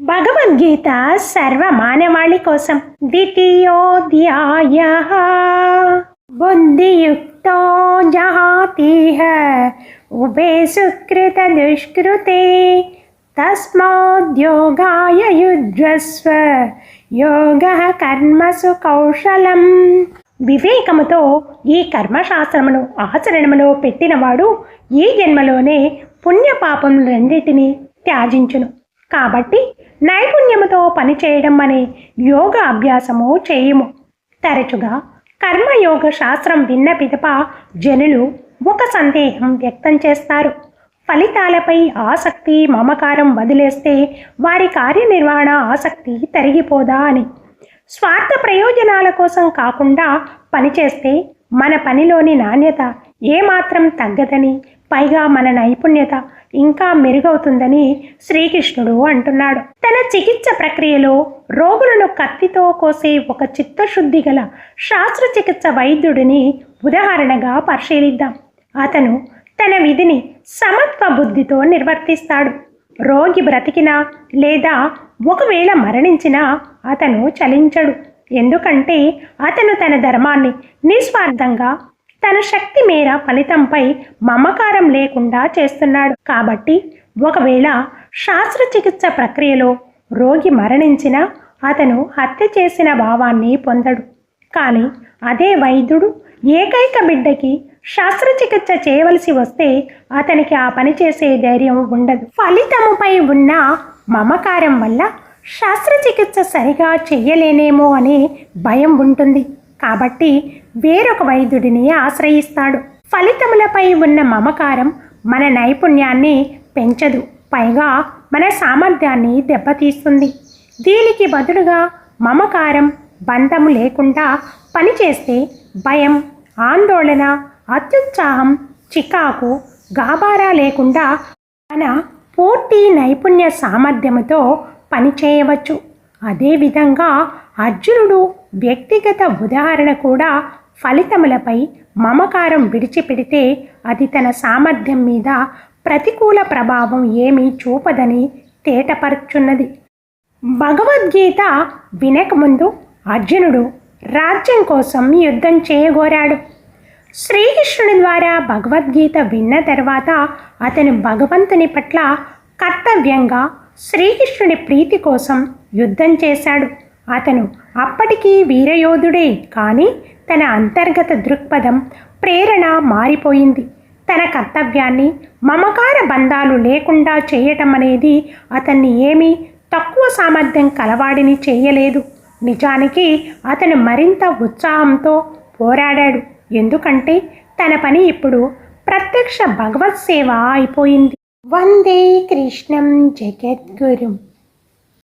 భగవద్గీత సర్వ మానవాళి కోసం ద్వితీయోధ్యాయ. బుద్ధియుక్తో జహాతిహ ఉభే సుకృత దుష్కృతే తస్మాద్యోగాయ యుజ్వస్వ యోగ కర్మసు కౌశలం వివేకముతో ఈ కర్మశాస్త్రమును ఆచరణములో పెట్టినవాడు ఈ జన్మలోనే పుణ్యపాపం రెండింటినీ త్యాజించును. కాబట్టి నైపుణ్యముతో పనిచేయడం అనే యోగ అభ్యాసము చేయుము. తరచుగా కర్మయోగ శాస్త్రం విన్న పిదప జనులు ఒక సందేహం వ్యక్తం చేస్తారు. ఫలితాలపై ఆసక్తి మమకారం వదిలేస్తే వారి కార్యనిర్వహణ ఆసక్తి తరిగిపోదా అని. స్వార్థ ప్రయోజనాల కోసం కాకుండా పనిచేస్తే మన పనిలోని నాణ్యత ఏమాత్రం తగ్గదని పైగా మన నైపుణ్యత ఇంకా మెరుగవుతుందని శ్రీకృష్ణుడు అంటున్నాడు. తన చికిత్స ప్రక్రియలో రోగులను కత్తితో కోసే ఒక చిత్తశుద్ధి గల శాస్త్రచికిత్స వైద్యుడిని ఉదాహరణగా పరిశీలిద్దాం. అతను తన విధిని సమత్వ బుద్ధితో నిర్వర్తిస్తాడు. రోగి బ్రతికినా లేదా ఒకవేళ మరణించినా అతను చలించడు. ఎందుకంటే అతను తన ధర్మాన్ని నిస్వార్థంగా తన శక్తి మేర ఫలితంపై మమకారం లేకుండా చేస్తున్నాడు. కాబట్టి ఒకవేళ శాస్త్రచికిత్స ప్రక్రియలో రోగి మరణించినా అతను హత్య చేసిన భావాన్ని పొందడు. కానీ అదే వైద్యుడు ఏకైక బిడ్డకి శస్త్రచికిత్స చేయవలసి వస్తే అతనికి ఆ పని చేసే ధైర్యం ఉండదు. ఫలితముపై ఉన్న మమకారం వల్ల శస్త్రచికిత్స సరిగా చేయలేనేమో అనే భయం ఉంటుంది. కాబట్టి వేరొక వైద్యుడిని ఆశ్రయిస్తాడు. ఫలితములపై ఉన్న మమకారం మన నైపుణ్యాన్ని పెంచదు. పైగా మన సామర్థ్యాన్ని దెబ్బతీస్తుంది. దీనికి బదులుగా మమకారం బంధము లేకుండా పనిచేస్తే భయం ఆందోళన అత్యుత్సాహం చికాకు గాబారా లేకుండా మన పూర్తి నైపుణ్య సామర్థ్యముతో పనిచేయవచ్చు. అదేవిధంగా అర్జునుడు వ్యక్తిగత ఉదాహరణ కూడా ఫలితములపై మమకారం విడిచిపెడితే అది తన సామర్థ్యం మీద ప్రతికూల ప్రభావం ఏమీ చూపదని తేటపరుచున్నది. భగవద్గీత వినకముందు అర్జునుడు రాజ్యం కోసం యుద్ధం చేయగోరాడు. శ్రీకృష్ణుని ద్వారా భగవద్గీత విన్న తర్వాత అతను భగవంతుని పట్ల కర్తవ్యంగా శ్రీకృష్ణుని ప్రీతి కోసం యుద్ధం చేశాడు. అతను అప్పటికీ వీరయోధుడే కానీ తన అంతర్గత దృక్పథం ప్రేరణ మారిపోయింది. తన కర్తవ్యాన్ని మమకార బంధాలు లేకుండా చేయటం అనేది అతన్ని ఏమీ తక్కువ సామర్థ్యం కలవాడిని చేయలేదు. నిజానికి అతను మరింత ఉత్సాహంతో పోరాడాడు. ఎందుకంటే తన పని ఇప్పుడు ప్రత్యక్ష భగవత్ సేవ అయిపోయింది. వందే కృష్ణం జగద్గురు.